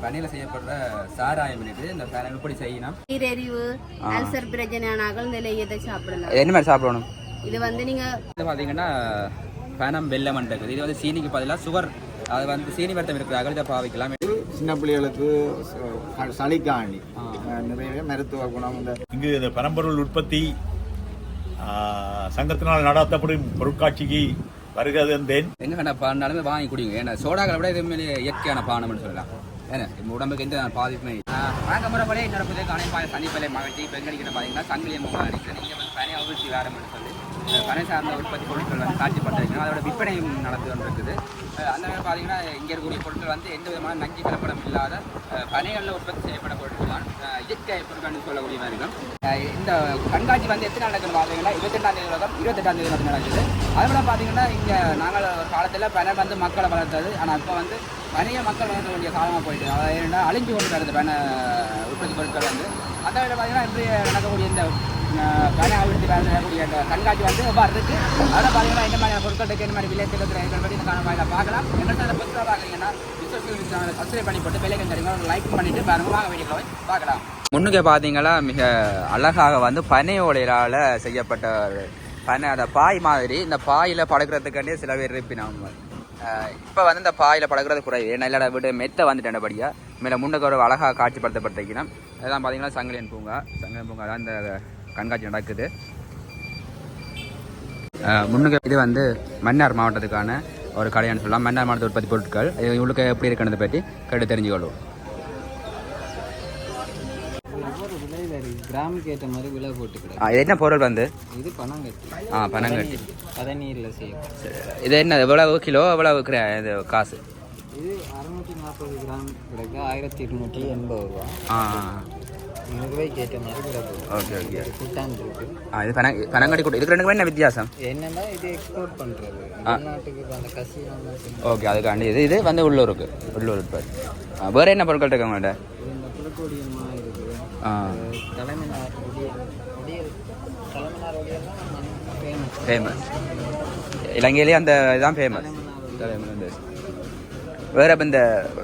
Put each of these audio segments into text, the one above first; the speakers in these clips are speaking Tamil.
பனையில் செய்யப்படுற சாராயம் இருக்குது இந்த சாராயம் எப்படி செய்யணும்? நீரிழிவு அல்சர் பிரச்சனையானாக்கள் இந்த இதை சாப்பிடலாம்? என்ன மாதிரி சாப்பிடணும்? இது வந்து நீங்க இது பார்த்தீங்கன்னா பனம் வெள்ளம் இருக்குது. இது வந்து சீனிக்கு பதிலாக சுகர். அது வந்து சீனி வருத்தம் இருக்கிறார்கள் இதை பாவிக்கலாம். சின்ன பிள்ளைகளுக்கு ச- சளிக்காணி நிறைய மருத்துவ குணம் இந்த இங்கு இந்த பரம்பொருள் உற்பத்தி சங்கத்தினால் நடத்தப்படும் பொருட்காட்சிக்கு வருகிறது என்றேன் எங்க பாடினாலுமே வாங்கி குடிங்க. ஏன்னா சோடாக்களை விட இது இயற்கையான பானம்னு சொல்லலாம். ஏன்னா நம்ம உடம்புக்கு எந்த பாதிப்புமே வணக்க முறைப்படி என்னோட புதிய காணைப்பாய சனிப்பலை மகிழ்ச்சி. பெண்களுக்கு பார்த்தீங்கன்னா சங்கிலியம் அடிக்கிறேன் நீங்கள் வந்து பனை வேறு மட்டும் சொல்லி பனை சார்ந்த உற்பத்தி பொருட்கள் வந்து காட்சிப்படுத்துறீங்க அதோட விற்பனையும் நடந்து கொண்டிருக்குது. அந்த மாதிரி பார்த்தீங்கன்னா இங்கே இருக்கக்கூடிய பொருட்கள் வந்து எந்த விதமான நஞ்சு கலப்படம் இல்லாத பனைகளில் உற்பத்தி செய்யப்பட பொருட்கள் தான் இயற்கை பொருட்கள்னு சொல்லக்கூடிய மாதிரி இருக்கும். இந்த கண்காட்சி வந்து எத்தனை நாள் நடக்குன்னு பார்த்தீங்கன்னா இருபத்தெட்டாம் தேதி உலகம் இருபத்தெட்டாம் தேதி வந்து நடக்குது. அதோட பார்த்தீங்கன்னா இங்கே நாங்கள் ஒரு காலத்தில் பனை வந்து மக்களை வளர்த்தது ஆனால் இப்போ வந்து பனைய மக்கள் வளர்க்க வேண்டிய காலமாக போயிட்டு அதாவது ஏன்னா அழிஞ்சு கொண்டு வருது பனை உற்பத்தி பொருட்கள் வந்து. அந்த விட பார்த்தீங்கன்னா இப்படி நடக்கக்கூடிய இந்த அஹ், பனை அபிவிருத்தி வரக்கூடிய கண்காட்சி வந்து எவ்வாறு இருக்கு? அதில் பார்த்தீங்கன்னா என்ன மாதிரியான பொருட்கள் இருக்கு? என்ன மாதிரி விலை தெரிவிக்கிற இதை பற்றி இந்த காண வாயில பார்க்கலாம். எங்கள்கிட்ட அதை புதுசாக பார்க்குறீங்கன்னா சப்ஸ்கிரைப் பண்ணி போட்டு விலைக்கு தெரியுங்க ஒரு லைக் பண்ணிட்டு பாருங்க. வாங்க வீடியோவை பார்க்கலாம். முன்னுக்கு பார்த்தீங்களா மிக அழகாக வந்து பனை ஓலையிலால் செய்யப்பட்ட பனை அந்த பாய் மாதிரி இந்த பாயில் படுக்கிறதுக்காண்டே சில பேர் இருப்பினாங்க. இப்போ வந்து இந்த பாயில் பழகிறது குறைவு. ஏன்னா இல்லாட விட்டு மெத்த வந்துட்டேன்டபடியா மேலே முன்னுக்கு ஒரு அழகாக காட்சிப்படுத்தப்பட்டிருக்கணும் அதெல்லாம் பார்த்தீங்கன்னா சங்கலியன் பூங்கா. சங்கலியன் பூங்கா தான் இந்த கண்காட்சி நடக்குது. முன்னுக்கு இது வந்து மன்னார் மாவட்டத்துக்கான ஒரு கடையான்னு சொல்லலாம். மன்னார் மாவட்ட உற்பத்தி பொருட்கள். இது இவங்களுக்கு எப்படி இருக்குன்றதை பற்றி கேட்டு தெரிஞ்சுக்கொள்வோம். கிராமுக்கு ஏற்ற மாதிரி விலை இது என்ன பொருள் வந்து? இது பனங்கட்டி. ஆ பனங்கட்டி. பதநீரில் செய்யும் இது என்ன எவ்வளவு கிலோ எவ்வளவு இது காசு? இது அறுநூற்றி நாற்பது கிராம் கிடைக்க ஆயிரத்தி இருநூற்றி எண்பது ரூபா. ஆ. Okay okay. இது குட்டான் இருக்கு ஆ இது பன பனங்கட்டி கூட இதுக்கு ரெண்டுக்குமே என்ன வித்தியாசம்? என்னன்னா இது எக்ஸ்போர்ட் பண்ணுறது ஓகே அதுக்காண்டி இது இது வந்து உள்ளூருக்கு. உள்ளூர் ஆ, வேற என்ன பொருட்கள் இருக்கு உங்கள்கிட்ட ஆ. ஃபேமஸ் இலங்கையிலேயே அந்த இதுதான் ஃபேமஸ் வேற இப்ப இந்த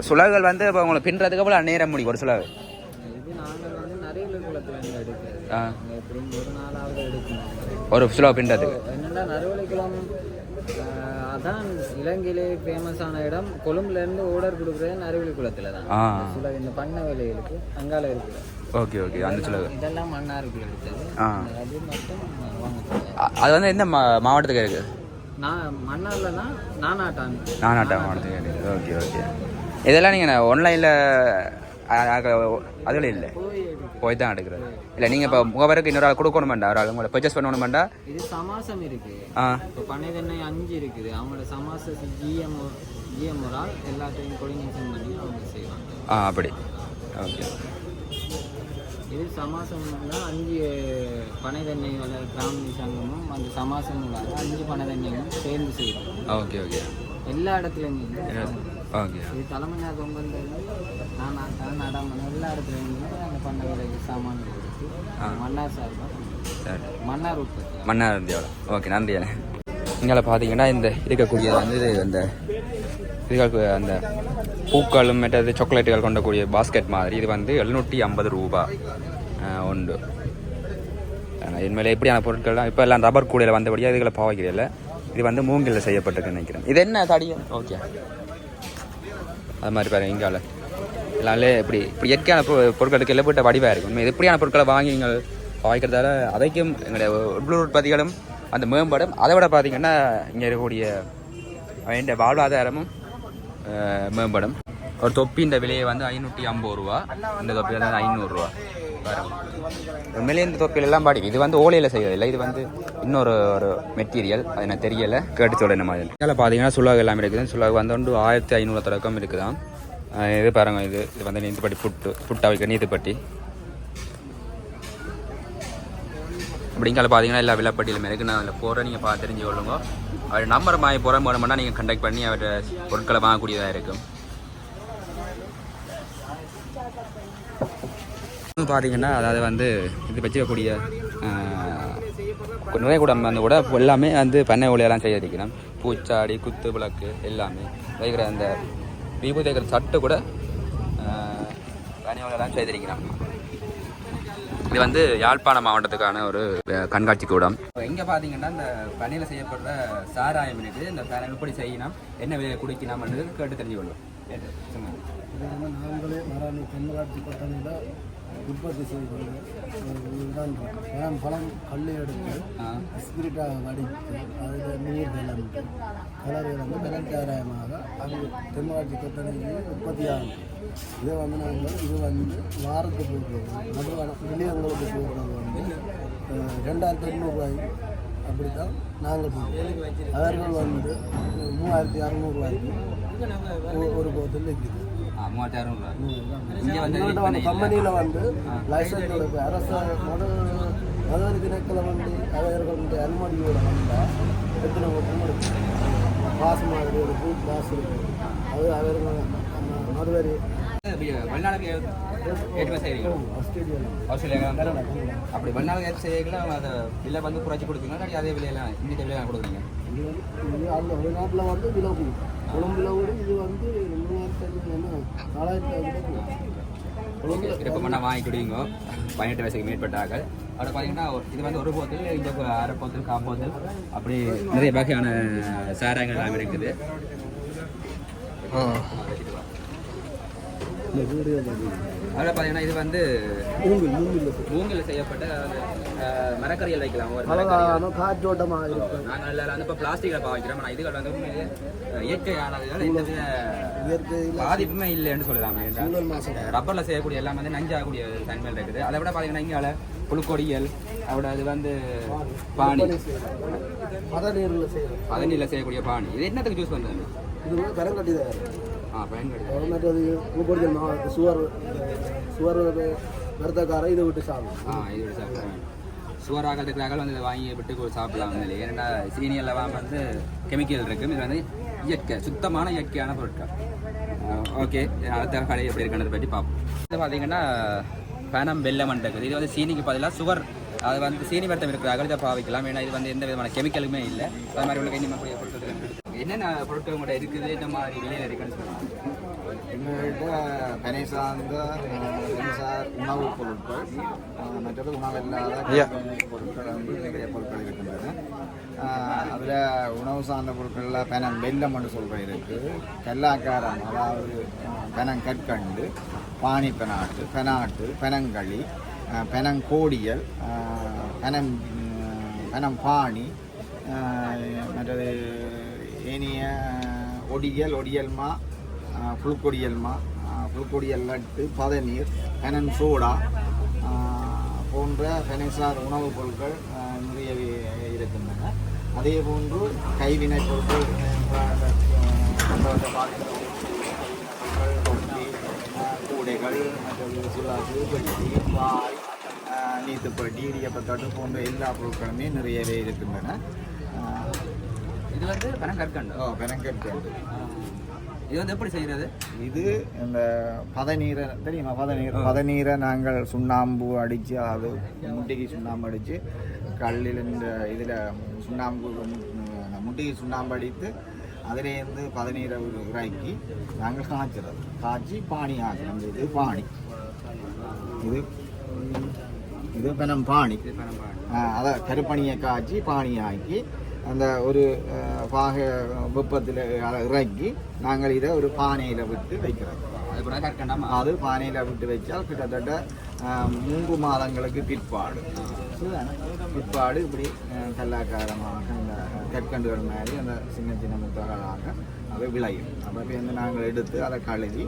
சுலகுகள் வந்து இப்போ உங்களை பின்னுறதுக்கு அவ்வளோ நேரம் முடியும் ஒரு சுலகு இது நாங்கள் வந்து நிறைய குளத்துல இருந்து எடுக்கிறது ஆ நாங்கள் எப்படியும் ஒரு சுலகு பின்னுறதுக்கு என்னடா நறுவலைக்குளம் அதான் இலங்கையிலே ஃபேமஸான இடம். கொழும்புல இருந்து ஓடர் கொடுக்குறது நறுவலிக்குளத்துல தான் சில இந்த பண்ணை வேலைகளுக்கு அங்கால இருக்குது. Okay okay. அந்த சுலகு இதெல்லாம் மன்னாருக்குள்ள எடுத்தது. ஆ. அது மட்டும் அது வந்து எந்த மாவட்டத்துக்கு இருக்குது நான் மன்னார்லனா நானாட்டான். நானாட்டா மாவட்டத்துக்கு இருக்குது ஓகே ஓகே. இதெல்லாம் நீங்கள் ஆன்லைனில் அதில் இல்லை போய் தான் எடுக்கிறது இல்லை நீங்கள் இப்போ முகவருக்கு இன்னொரு ஆள் கொடுக்கணும் வேண்டாம் ஒரு ஆள் உங்களை பர்ச்சேஸ் பண்ணணும் வேண்டாம் இது சமாசம் இருக்கு ஆ இப்போ பனைதெண்ணெய் அஞ்சு இருக்குது அவங்களோட சமாச ஜிஎம் ஜிஎம் ஒரு ஆள் எல்லாத்தையும் கோஆர்டினேஷன் பண்ணி அவங்க செய்வாங்க ஆ அப்படி ஓகே இது சமாசம்னா அஞ்சு பனைதெண்ணெய் வள கிராமி சங்கமும் அந்த சமாசம் அஞ்சு பனைதெண்ணையும் சேர்ந்து செய்வோம் ஓகே ஓகே எல்லா இடத்துலையும் அந்த பண்ணை விலைக்கு சாமான் கொடுத்து மன்னார் சரி. மன்னார் உற்பத்தி மன்னார் இந்தியாவில். ஓகே நன்றி இங்கே பார்த்தீங்கன்னா இந்த இருக்கக்கூடியது வந்து அந்த இதுகளுக்கு அந்த பூக்களும் மற்றது சாக்லேட்டுகள் கொண்டக்கூடிய பாஸ்கெட் மாதிரி. இது வந்து எழுநூற்றி ஐம்பது ரூபா உண்டு. இனிமேல் எப்படியான பொருட்கள்லாம் இப்போ எல்லாம் ரப்பர் கூடையில் வந்தபடியாக இதுகளை பாவைக்கிறதில்ல இது வந்து மூங்கிலில் செய்யப்பட்டிருக்குன்னு நினைக்கிறேன். இது என்ன தடியம் ஓகே. அது மாதிரி பாருங்க இங்கால எல்லாமே இப்படி இப்படி இயற்கையான பொ- பொருட்களுக்கு எல்லாம் போட்ட வடிவாக இருக்கும். எப்படியான பொருட்களை வாங்கி நீங்கள் பாய்க்கிறதால அதைக்கும் எங்களுடைய உள்ளூர் உற்பத்திகளும் அந்த மேம்பாடும் அதை விட பார்த்தீங்கன்னா இங்கே இருக்கக்கூடிய வேண்டிய வாழ்வாதாரமும் மேம்படும். ஒரு தொப்பின்ற விலையை வந்து ஐநூற்றி ஐம்பது ரூபா இந்த தொப்பி வந்து ஐநூறுரூவா உண்மையிலேயே இந்த எல்லாம் பாடி இது வந்து ஓலையில் செய்யறதில்லை. இது வந்து இன்னொரு ஒரு மெட்டீரியல். அது எனக்கு தெரியலை. கேட்டு சொல்ல மாதிரி இதில் பார்த்தீங்கன்னா சுல்லாக எல்லாம் இருக்குது. சுல்லாக வந்து ஆயிரத்தி ஐநூறு தொடக்கம் இருக்குதான் இது பாருங்க இது. இது வந்து நீதிப்பட்டி புட்டு. புட்டா வைக்க நீதிப்பட்டி அப்படிங்கால பார்த்தீங்கன்னா எல்லா விலைப்பட்டியிலும் இருக்குது நான் அதில் போகிறேன் நீங்கள் பார்த்து தெரிஞ்சு கொள்ளுங்க அவர் நம்பர் மாறி போகிறேன் போனோம்னா நீங்கள் கண்டக்ட் பண்ணி அவர் பொருட்களை வாங்கக்கூடியதாக இருக்கும். பார்த்தீங்கன்னா அதாவது வந்து இது வச்சுக்கக்கூடிய நிறைய கூட அந்த கூட எல்லாமே வந்து பண்ணை ஒளியெல்லாம் செய்ய வைக்கிறோம் பூச்சாடி குத்து விளக்கு எல்லாமே. வைக்கிற அந்த விபூதி வைக்கிற சட்டு கூட பண்ணை ஒளியெல்லாம் செய்திருக்கிறோம் இது வந்து யாழ்ப்பாண மாவட்டத்துக்கான ஒரு கண்காட்சி கூடம். இங்கே பார்த்தீங்கன்னா இந்த பனியில் செய்யப்படுற சாராயம் இருக்குது இந்த சாராயம் எப்படி செய்யணும் என்ன விலையை குடிக்கணும்ன்றது கேட்டு தெரிஞ்சு கொள்ளும் வந்து உற்பத்தி செய்வது இதுதான் பழம் பழம் கல் எடுத்து ஸ்பிரிட்டாக வடித்து அதில் நீர் கலந்து கலர் கலந்து வெள்ளச்சாராயமாக அங்கு தென்மராட்சி பட்டணியில் உற்பத்தி ஆகும் இதை வந்து நாங்கள் இது வந்து வாரத்துக்கு போடுறது நடுவான வெளியங்களுக்கு போடுறது வந்து ரெண்டாயிரத்தி எண்ணூறுபாய் அப்படித்தான் நாங்கள் போடுறோம் அவர்கள் வந்து மூவாயிரத்தி அறநூறுவாய்க்கு ஒரு போத்தில் இருக்குது ஆ மூவாயிரத்தி அறுநூறுவா இங்கே வந்து வந்து. கம்பெனியில் வந்து லைசன்ஸ் கொடுக்கு அரச மது மதுவரி திணைக்கள வந்து அவர்களுடைய அனுமதியோட வந்தால் எத்தனை இருக்கு? பாஸ் மாதிரி ஒரு பூத் பாஸ் இருக்கு. அது அவர்கள் இப்ப வெளிநாடுக்கு ஏற்றுமதி ஆஸ்திரேலியா. அப்படி வெளிநாடு ஏற்ற செய்யல அதை விலை வந்து குறைச்சி கொடுப்பீங்களா? அதே விலையில இந்த விலையில கொடுக்குறீங்க வந்து அந்த வெளிநாட்டில் வந்து விலை கொழும்புல கூட இது வந்து விருப்பமான வாங்கி கொடுவீங்க பதினெட்டு வயசுக்கு மேற்பட்டார்கள் அப்புறம் பார்த்தீங்கன்னா இது வந்து ஒரு போத்தல் இந்த அரை போத்தல் காப்போத்தல் அப்படி நிறைய வகையான சாராயங்கள் எல்லாம் இருக்குது. அதில் பார்த்தீங்கன்னா இது வந்து மூங்கில் மூங்கில் செய்யப்பட்ட மரக்கறிகள் வைக்கலாம். ஒரு காற்றோட்டமாக இருக்கும் நாங்கள் எல்லாம் வந்து இப்போ பிளாஸ்டிக்கில் பாவிக்கிறோம் ஆனால் இதுகள் வந்து இயற்கையானதுகள் எந்த பாதிப்புமே இல்லைன்னு சொல்லலாம். ரப்பரில் செய்யக்கூடிய எல்லாம் வந்து நஞ்சாகக்கூடிய தன்மையில் இருக்குது. அதை விட பார்த்தீங்கன்னா இங்கே புழுக்கொடியல் அதோட அது வந்து பாணி மத நீரில் செய்கிறோம் பதனியில் செய்யக்கூடிய பாணி இது என்னத்துக்கு ஜூஸ் பண்ணுறது இது வந்து பெரங்கட்டி தான் ஆ பயன்படுது அது மாவட்ட சுவர் சுவர் மருத்துவக்காரன் இதை விட்டு சாப்பிடும் ஆ இது விட சாப்பிடுவேன் சுவராகிறதுக்காக வந்து இதை வாங்கி விட்டு சாப்பிடலாம் இல்லை ஏன்னா சீனி எல்லாம் வந்து கெமிக்கல் இருக்கும் இது வந்து இயற்கை சுத்தமான இயற்கையான பொருட்கள். ஓகே அடுத்த கடை எப்படி இருக்குன்றதை பற்றி பார்ப்போம். இது பார்த்தீங்கன்னா பனம் வெள்ளம் இருக்குது இது வந்து சீனிக்கு பதிலாக சுகர் அது வந்து சீனி வருத்தம் இருக்கிறார்கள். இதை பாவிக்கலாம். ஏன்னா இது வந்து எந்த விதமான கெமிக்கலுமே இல்லை. அது மாதிரி உள்ள இனிமக்கூடிய பொருட்கள் என்னென்ன பொருட்கள் உங்கள்கிட்ட இருக்குது? இந்த மாதிரி விலையில் இருக்குன்னு சொல்லலாம் பனை பொருட்கள் அஹ், மற்றது உணவில்லாத பொருட்கள் வந்து நிறைய பொருட்கள் இருக்கின்றன அதில் உணவு சார்ந்த பொருட்களில் பெனம் வெல்லம்னு சொல்கிற இருக்குது கல்லாக்காரம் அதாவது அஹ், பெனங்கற்கண்டு பாணி பெனாட்டு பெனாட்டு பெனங்களி பெனங்கோடியல் பெனம் பெனம் பாணி மற்றது ஏனிய ஒடியல் ஒடியல்மா ஆஹ் புழுக்கொடியல்மா ஆஹ் புழுக்கொடியல் லட்டு பதநீர் பெனன் சோடா போன்ற பெனைசார் உணவுப் பொருட்கள் நிறையவே இருக்கின்றன. அதே போன்று கைவினை பொருட்கள் கூடைகள் மற்றது சுலாசு பெட்டி ஆஹ் நீத்துப்பட்டி இடியப்பத்தட்டு போன்ற எல்லா பொருட்களுமே நிறையவே இருக்கின்றன. இது வந்து பனம் கற்கண்டு ஓ பெனங்கற்கண்டு. இது வந்து எப்படி செய்கிறது இது இந்த பதநீரை தெரியுமா? பதநீர். பதநீரை நாங்கள் சுண்ணாம்பு அடித்து அது முட்டைக்கு சுண்ணாம்பு அடித்து கல்லில் இந்த இதில் சுண்ணாம்பு முட்டைக்கு சுண்ணாம்பு அடித்து அதிலேருந்து பதநீரை இறக்கி நாங்கள் காய்ச்சுறது. காய்ச்சி பானி ஆக்குறோம் இது பானி. இது இது பெனம் பானி. அதை கருப்பணியை காய்ச்சி பானியாக்கி அந்த ஒரு பாக வெப்பத்தில் இறக்கி நாங்கள் இதை ஒரு பானையில் விட்டு வைக்கிறோம். அது பானையில் விட்டு வச்சால் கிட்டத்தட்ட மூன்று மாதங்களுக்கு பிற்பாடு? பிற்பாடு இப்படி கல்லாக்காரமாக இந்த கற்கண்டுகள் மாதிரி அந்த சின்ன சின்ன முத்தகளாக அது விளையும். அப்போ வந்து நாங்கள் எடுத்து அதை கழுவி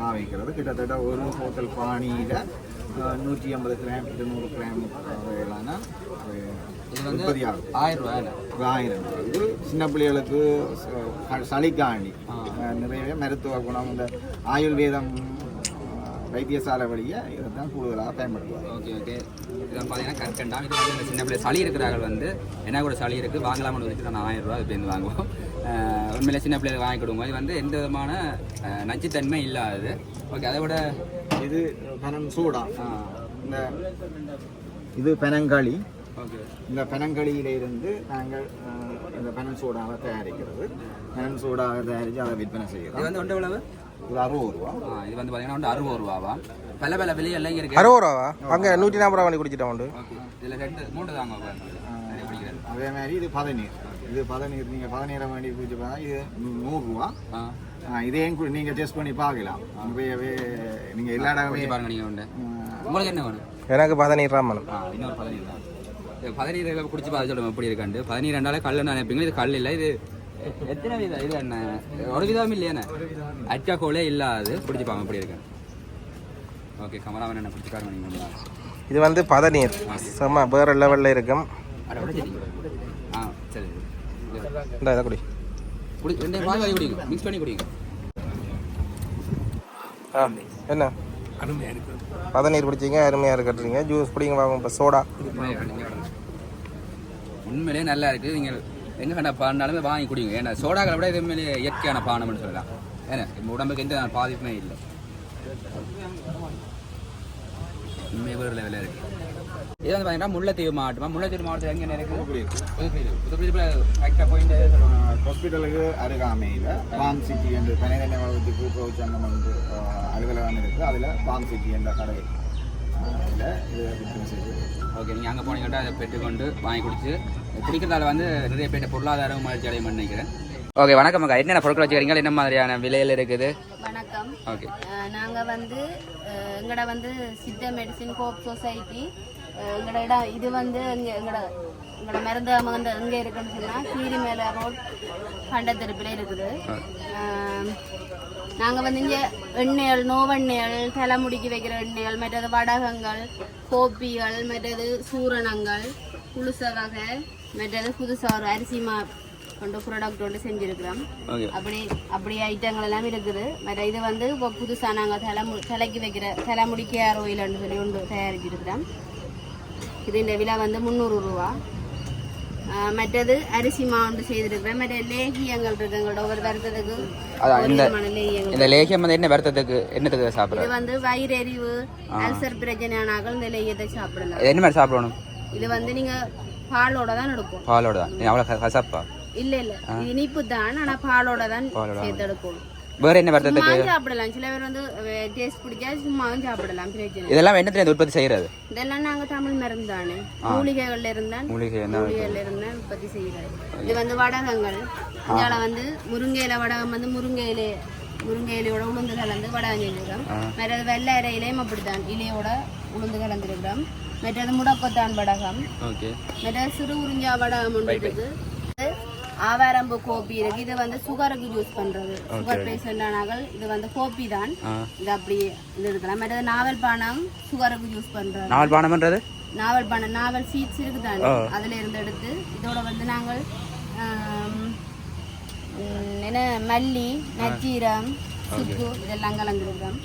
பாவிக்கிறது. கிட்டத்தட்ட ஒரு போத்தல் பானியில் நூற்றி ஐம்பது கிராம் இருநூறு கிராம் வரையிலான ஒரு இது வந்து ஆயிரம் ரூபாய். ஆயிரம் இது சின்ன பிள்ளைகளுக்கு சளிக்காண்டி. நிறைய மருத்துவ குணம் இந்த ஆயுர்வேதம் வைத்தியசாலை வழியை இதை தான் கூடுதலாக பயன்படுத்துவாங்க. Okay okay. இதை பார்த்தீங்கன்னா கற்கண்டாம் இது வந்து சின்ன பிள்ளை சளி இருக்கிறார்கள் வந்து என்ன கூட சளி இருக்குது வாங்கலாம்னு வச்சு நான் ஆயிரம் ரூபா இப்படி வாங்குவோம். உண்மையிலே சின்ன பிள்ளைகள் வாங்கி கொடுக்கும் இது வந்து எந்த விதமான நச்சுத்தன்மை இல்லாதது. ஓகே அதை விட இது பெனம் சூடா. இந்த இது பெனங்களி. இந்த பெனங்களியில இருந்து நாங்கள் இந்த பெனன் சூடாவை தயாரிக்கிறது. பெனன் சூடாவை தயாரித்து அதை விற்பனை இது செய்கிறோம் வந்து ஒன்று எவ்வளவு? இது அறுபது ரூபா. இது வந்து பார்த்தீங்கன்னா வந்து அறுபது ரூபாவா? பல பல விலையெல்லாம் இங்கே இருக்கு. அறுபது ரூபாவா? அங்கே நூற்றி நாற்பது ரூபா பண்ணி குடிச்சிட்டோம் உண்டு. இதில் ரெண்டு மூணு தாங்க அதே மாதிரி இது பதநீர். இது பதநீர் நீங்கள் பதநீரை வேண்டி குடிச்சு பார்த்தா இது நூறுரூவா இதையும் கு- நீங்க டெஸ்ட் பண்ணி பார்க்கலாம். உண்மையாவே நீங்க எல்லா இடமே பாருங்க நீங்கள் உண்டு. உங்களுக்கு என்ன வேணும்? எனக்கு பதினீர் ரூபா வேணும். இன்னொரு பதினீர் தான். இது பதினீர் குடிச்சு பார்த்து சொல்லுங்க எப்படி இருக்காண்டு பதினீர் ரெண்டாலே கல் நினைப்பீங்க? இது கல் இல்லை இது எத்தனை விதம்? இது என்ன? ஒரு விதம் இல்லையானே அச்சா கோலே இல்லாது குடிச்சு பாருங்க எப்படி இருக்கு. ஓகே கமராமன் என்ன குடிச்சு பாருங்க நீங்கள் இது வந்து பதநீர். செம்ம வேறு லெவலில் இருக்கும். ஆ சரி. இது இந்த இதை குடி. குடி பால் வாங்கி குடிங்க. மிக்ஸ் பண்ணி குடிங்க. ஆ என்ன? பதநீர் குடிச்சிங்க அருமையாக இருக்கிறீங்க ஜூஸ் குடிங்க வாங்க இப்போ சோடா. உண்மையிலேயே நல்லா இருக்குது நீங்கள் எங்கே கண்ட பாடினாலுமே வாங்கி குடிங்க. ஏன்னா சோடாக்களை விட இது உண்மையிலே இயற்கையான பானம்னு சொல்லலாம். ஏன்னா நம்ம உடம்புக்கு எந்த பாதிப்புமே இல்லை. உண்மை வேறு லெவலில் இருக்குது இது வந்து பார்த்தீங்கன்னா முல்லைத்தீவு மாவட்டம்? முல்லைத்தீவு மாவட்டத்தில் எங்கே இருக்குது புதுக்குடி புதுக்குடி கரெக்டாக போயிட்டு ஹாஸ்பிட்டலுக்கு அருகாமையில் பாம் சிட்டி என்று பனைதண்ணி வளர்ச்சி கூட்டுறவு சங்கம் அலுவலகம் இருக்குது அதில் பாம் சிட்டி என்ற கடை இது ஓகே நீங்கள் அங்கே போனீங்கன்னா அதை பெற்றுக்கொண்டு வாங்கி குடிச்சு குடிக்கிறதால வந்து நிறைய பேர் பொருளாதாரம் மகிழ்ச்சி அடையும் நினைக்கிறேன். ஓகே வணக்கம் அக்கா. என்னென்ன பொருட்கள் வச்சுக்கிறீங்க? என்ன மாதிரியான விலையில் இருக்குது? வணக்கம். ஓகே. அஹ் நாங்க வந்து அஹ் எங்கட வந்து சித்த மெடிசின் கோப் சொசைட்டி அஹ் எங்கட இடம் இது வந்து இங்க எங்கட எங்கட மருந்து வந்து எங்க இருக்குன்னு சொன்னா கீரிமேல ரோட் கண்டத்தெருப்பில் இருக்குது. அஹ் நாங்க வந்து இங்க எண்ணெய்கள் நோவெண்ணெய்கள் தலைமுடிக்கு வைக்கிற எண்ணெய்கள் மற்றது வடகங்கள் கோப்பிகள் மற்றது சூரணங்கள் புழுச வகை மற்றது புதுசா ஒரு அரிசி மா கொண்டு ப்ராடக்ட் ஒன்று செஞ்சிருக்கிறோம். அப்படி அப்படி ஐட்டங்கள் எல்லாம் இருக்குது. மற்ற இது வந்து இப்போ புதுசாக நாங்கள் தலைமு தலைக்கு வைக்கிற தலைமுடி கேர் ஆயில்னு சொல்லி ஒன்று தயாரிச்சிருக்கிறோம். இது இந்த விலை வந்து முந்நூறு ரூபா. மற்றது அரிசி மாவுண்டு செய்திருக்கிறேன் மற்ற லேகியங்கள் இருக்கு எங்களோட ஒவ்வொரு வருத்தத்துக்கு இந்த- லேகியம் வந்து என்ன வருத்தத்துக்கு என்னத்துக்கு இது சாப்பிட்றது வந்து வயிறெறிவு அல்சர் பிரச்சனையானாக்கள் இந்த லேகியத்தை சாப்பிடலாம் என்ன மாதிரி சாப்பிடணும் இது வந்து நீங்க பாலோட தான் எடுக்கும் பாலோட தான் அவ்வளோ கசப்பா இல்ல இல்ல இனிப்பு தான் ஆனா பாலோட தான் சேர்த்து எடுக்கணும் வேறு என்ன வருத்தத்துக்கு சாப்பிடலாம். சில பேர் வந்து டேஸ்ட் பிடிச்சா சும்மாவும் சாப்பிடலாம் பிரச்சனை. இதெல்லாம் என்னத்துல உற்பத்தி செய்கிறது இதெல்லாம் நாங்க தமிழ் மருந்து தானே. மூலிகைகள்ல இருந்தான் மூலிகை என்ன மூலிகைகள்ல இருந்தா உற்பத்தி செய்யறது. இது வந்து வடகங்கள். இதால வந்து முருங்கையில வடகம் வந்து முருங்கையில முருங்கை இலையோட உளுந்து கலந்து வடகம் செஞ்சிருக்கோம் மற்றது வெள்ளை இலையிலையும் அப்படித்தான். இலையோட உளுந்து கலந்துருக்கிறோம். மற்றது முடக்கத்தான் வடகம். மற்றது சிறு உறிஞ்சா வடகம் ஒன்று இருக்குது. ஆவாரம்பு கோப்பி இருக்கு. இது வந்து சுகருக்கு யூஸ் பண்றது. சுகர் பேஷண்ட் ஆனார்கள். இது வந்து கோப்பி தான். இது அப்படியே இது இருக்கலாம். மற்றது நாவல் பானம் சுகருக்கு யூஸ் பண்றது. நாவல் பானம் பண்ணுறது நாவல் பானம் நாவல் சீட்ஸ் இருக்குதானே அதுல இருந்து எடுத்து இதோட வந்து நாங்கள் என்ன மல்லி நச்சீரம் சுக்கு இதெல்லாம் கலந்துருக்கோம்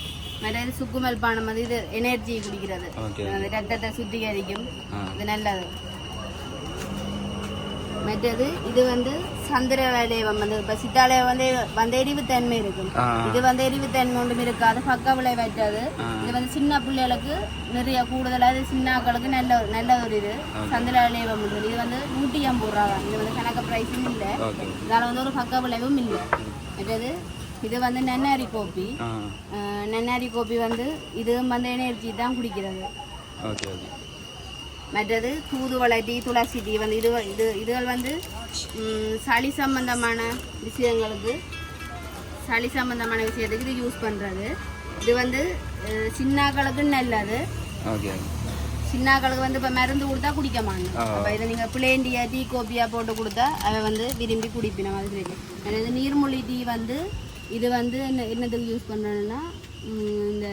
மற்றது சுக்கு மல் பானம் வந்து இது எனர்ஜி குடிக்கிறது. ரத்தத்தை சுத்திகரிக்கும். இது நல்லது. மற்றது இது வந்து சந்திர வேலையம் வந்து இப்ப சித்தாலய வந்து வந்து எரிவுத்தன்மை இருக்கும் இது வந்து எரிவுத்தன்மை ஒன்றும் இருக்காது. பக்க விளைவாற்றாது இது வந்து சின்ன பிள்ளைகளுக்கு நிறைய கூடுதலா இது சின்னாக்களுக்கு நல்ல ஒரு- நல்ல ஒரு இது. சந்திர வேலையம் இது வந்து நூற்றி ஐம்பது ரூபா தான். இது வந்து கணக்கு ப்ரைஸும் இல்லை. ஓகே. இதனால வந்து ஒரு பக்க விளைவும் இல்லை. மற்றது இது வந்து நன்னாரி கோப்பி. நன்னாரி கோப்பி வந்து இதுவும் வந்து எனர்ஜி தான் குடிக்கிறது. Okay okay. மற்றது தூதுவளை டீ துளசி டீ வந்து இது இது இதுகள் வந்து சளி சம்பந்தமான விஷயங்களுக்கு சளி சம்பந்தமான விஷயத்துக்கு இது யூஸ் பண்ணுறது இது வந்து சின்னாக்களுக்கு நல்லது சின்னாக்களுக்கு வந்து இப்போ மருந்து கொடுத்தா குடிக்க மாட்டோம் அப்போ இதை நீங்கள் பிளேண்டியா டீ கோப்பியா போட்டு கொடுத்தா அவன் வந்து விரும்பி குடிப்பின மாதிரி அதாவது நீர்மொழி டீ வந்து இது வந்து என்ன என்னதுக்கு யூஸ் பண்ணுறதுன்னா இந்த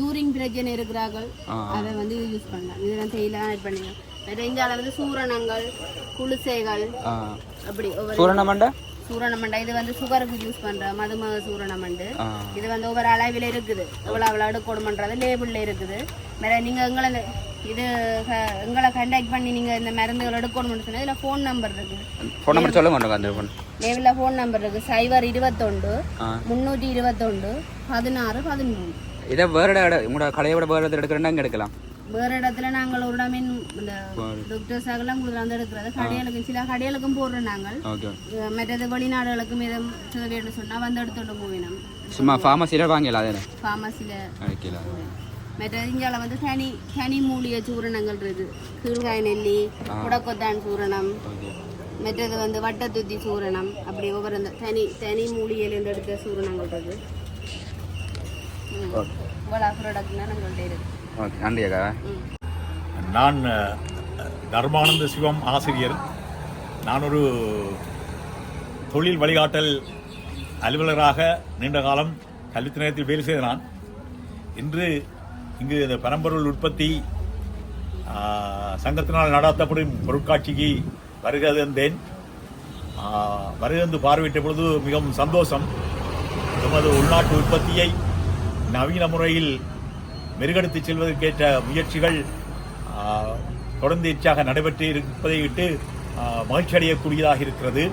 யூரின் பிரச்சனை இருக்கிறார்கள் அதை வந்து யூஸ் பண்ணலாம். இதெல்லாம் தேயிலாம் ஆட் பண்ணிக்கலாம். வேற இந்தியாவில் வந்து சூரணங்கள் குளிசைகள் அப்படி ஒவ்வொரு சூரணமண்டா? சூரணமண்டா இது வந்து சுகருக்கு யூஸ் பண்ற மதுமக சூரணமண்டு. இது வந்து ஒவ்வொரு அளவில் இருக்குது. எவ்வளோ அவ்வளோ எடுக்கணுமன்றது லேபிளில் இருக்குது. வேற நீங்கள் எங்களை இந்த- இது எங்களை கண்டாக்ட் பண்ணி நீங்கள் இந்த மருந்துகள் எடுக்கணும்னு சொன்னால் இதில் ஃபோன் நம்பர் இருக்குது ஃபோன் நம்பர் சொல்லுங்க ஒன்று அந்த ஃபோன் லேபிளில் ஃபோன் நம்பர் இருக்குது சைபர் இருபத்தொண்டு. முந்நூற்றி இருபத்தொண்டு பதினாறு பதிமூணு. இதை வேறு இடம் உங்களோட கடையை விட வேறு இடத்துல எடுக்கிறேன்னா இங்கே எடுக்கலாம். வேறு இடத்துல நாங்கள் ஒரு இடமே இந்த டாக்டர்ஸாகலாம் உங்களுக்கு வந்து எடுக்கிறது. கடைகளுக்கு சில கடைகளுக்கும் போடுறோம் நாங்கள். மற்றது வெளிநாடுகளுக்கும் இதை தேவைன்னு சொன்னால் வந்து எடுத்துட்டு போவினோம் சும்மா ஃபார்மசியில் வாங்கலாம் அதே ஃபார்மசியில் மற்ற இங்கால வந்து தனி தனி மூலிகை சூரணங்கள் இருக்கு கீழ்காய் நெல்லி முடக்கொத்தான் சூரணம் மற்றது வந்து வட்டத்துத்தி சூரணம் அப்படி ஒவ்வொரு இந்த தனி தனி மூலிகையிலேருந்து எடுத்த சூரணங்கள் இருக்கு ம். இவ்வளோ ப்ராடக்ட்னா நம்மள்ட்ட இருக்கு ஓகே நன்றி அக்கா நான் தர்மானந்த சிவம் ஆசிரியர் நான் ஒரு தொழில் வழிகாட்டல் அலுவலராக நீண்ட காலம் கல்வித் நிலையத்தில் வேலை செய்த நான் இன்று இங்கு இந்த பரம்பொருள் உற்பத்தி சங்கத்தினால் நடத்தப்படும் பொருட்காட்சிக்கு வருகை தந்தேன் ஆஹ், பார்வையிட்ட பொழுது மிகவும் சந்தோஷம். எமது உள்நாட்டு உற்பத்தியை நவீன முறையில் மெருகெடுத்து செல்வதற்கேற்ற முயற்சிகள் தொடர்ந்து எச்சாக நடைபெற்று இருப்பதை விட்டு மகிழ்ச்சி அடையக்கூடியதாக இருக்கிறது.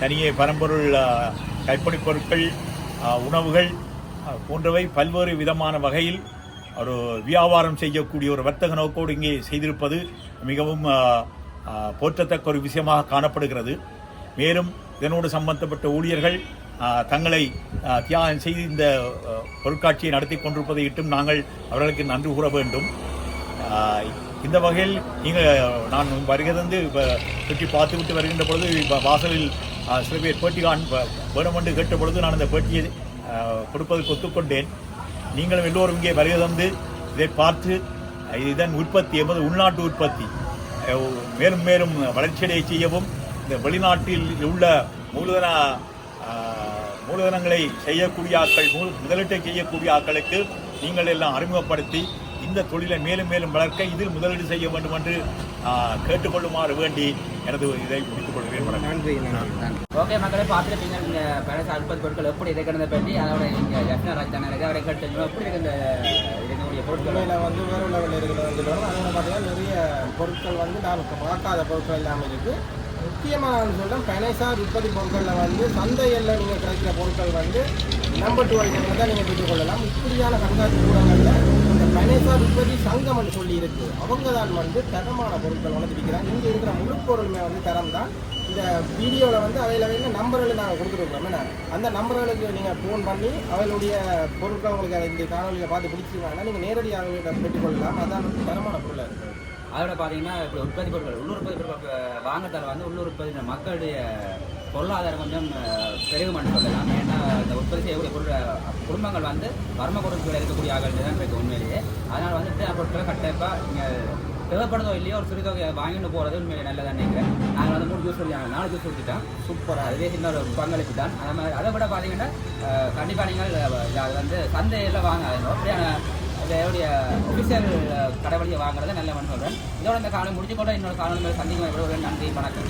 தனியே பரம்பொருள் ஆ, கைப்பணிப் பொருட்கள் உணவுகள் போன்றவை பல்வேறு விதமான வகையில் ஒரு வியாபாரம் செய்யக்கூடிய ஒரு வர்த்தக நோக்கோடு இங்கே செய்திருப்பது மிகவும் போற்றத்தக்க ஒரு விஷயமாக காணப்படுகிறது. மேலும் இதனோடு சம்பந்தப்பட்ட ஊழியர்கள் தங்களை தியாகம் செய்து இந்த பொருட்காட்சியை நடத்தி கொண்டிருப்பதை இட்டும் நாங்கள் அவர்களுக்கு நன்றி கூற வேண்டும். இந்த வகையில் நீங்கள் நான் வருகிறது சுற்றி பார்த்துவிட்டு வருகின்ற பொழுது வாசலில் சில பேர் பேட்டி காண் வேணும் என்று கேட்ட பொழுது நான் அந்த பேட்டியை கொடுப்பதற்கு ஒத்துக்கொண்டேன். நீங்களும் எல்லோரும் இங்கே வருகை தந்து இதை பார்த்து இதன் உற்பத்தி என்பது உள்நாட்டு உற்பத்தி. மேலும் மேலும் வளர்ச்சியடைய செய்யவும் இந்த வெளிநாட்டில் உள்ள மூலதன மூலதனங்களை செய்யக்கூடிய ஆட்கள் மூ- முதலீட்டை செய்யக்கூடிய ஆட்களுக்கு நீங்கள் எல்லாம் அறிமுகப்படுத்தி இந்த தொழிலை மேலும் மேலும் வளர்க்க இதில் முதலீடு செய்ய வேண்டும் என்று கேட்டுக்கொள்ளுமாறு வேண்டி எனது இதை முடித்துக் கொள்கிறேன். நன்றி ஓகே மக்களே பார்த்துருப்பீங்க இந்த பழச அற்புத பொருட்கள் எப்படி இருக்கிறத பற்றி அதோட இங்கே ஜப்னா ராஜ்தான இருக்கு அவரை கேட்டு எப்படி இருக்கு இந்த இருக்கக்கூடிய பொருட்கள்? உண்மையில் வந்து வேறு லெவலில் இருக்கிறது அதோட பார்த்தீங்கன்னா நிறைய பொருட்கள் வந்து நான் பார்க்காத பொருட்கள் எல்லாமே இருக்குது முக்கியமாக நான் சொல்கிறேன் பெனைசார் உற்பத்தி பொருட்களில் வந்து சந்தையில் நீங்கள் கிடைக்கிற பொருட்கள் வந்து நம்பர் டூ ஐட்டங்களை தான் நீங்கள் பெற்றுக்கொள்ளலாம் இப்படியான கண்காட்சி கூடங்களில் கணேசா பெனைசார் உற்பத்தி சங்கம்னு சொல்லி இருக்கு. அவங்க தான் வந்து தரமான பொருட்கள் வளர்த்து விற்கிறாங்க இங்கே இருக்கிற முழு பொருளுமே வந்து தரம் தான். இந்த வீடியோவில் வந்து அவையில் நம்பர்கள் நாங்கள் கொடுத்துருக்கோம். என்ன? அந்த நம்பர்களுக்கு நீங்கள் ஃபோன் பண்ணி அவளுடைய பொருட்கள் உங்களுக்கு அதை இந்த காணொலியை பார்த்து பிடிச்சிருக்காங்கன்னா நீங்கள் நேரடியாக இதை பெற்றுக்கொள்ளலாம். அதான் வந்து தரமான பொருளாக இருக்குது அதோட பார்த்தீங்கன்னா இப்போ உற்பத்தி பொருட்கள் உள்ளூர் உற்பத்தி பொருட்கள் வாங்கத்தால் வந்து உள்ளூர் உற்பத்தி மக்களுடைய பொருளாதாரம் கொஞ்சம் பெருகுமான்னு சொல்லலாம். ஏன்னா இந்த உற்பத்தி செய்யக்கூடிய பொருள் குடும்பங்கள் வந்து வர்ம பொருட்கள் இருக்கக்கூடிய ஆகல் தான் இருக்குது உண்மையிலேயே. அதனால் வந்து இந்த பொருட்களை கட்டாயப்பாக நீங்கள் தேவைப்படுதோ இல்லையோ ஒரு சிறுதொகை வாங்கிட்டு போகிறது உண்மையிலே நல்லதாக நினைக்கிறேன். நாங்கள் வந்து மூணு ஜூஸ் சொல்லியாங்க நாலு ஜூஸ் ஊற்றிட்டோம் சூப்பராக அதுவே சின்ன ஒரு பங்களிப்பு தான். அதே மாதிரி அதை விட பார்த்தீங்கன்னா கண்டிப்பாக நீங்கள் அது வந்து சந்தையில் வாங்க அப்படியான இதோடைய ஒபிஷியல் கடை வழியை வாங்குறதை நல்ல சொல்கிறேன் இதோட இந்த காலம் முடிஞ்சு கூட இன்னொரு காலம் சந்திக்கும் நன்றி. வணக்கம்.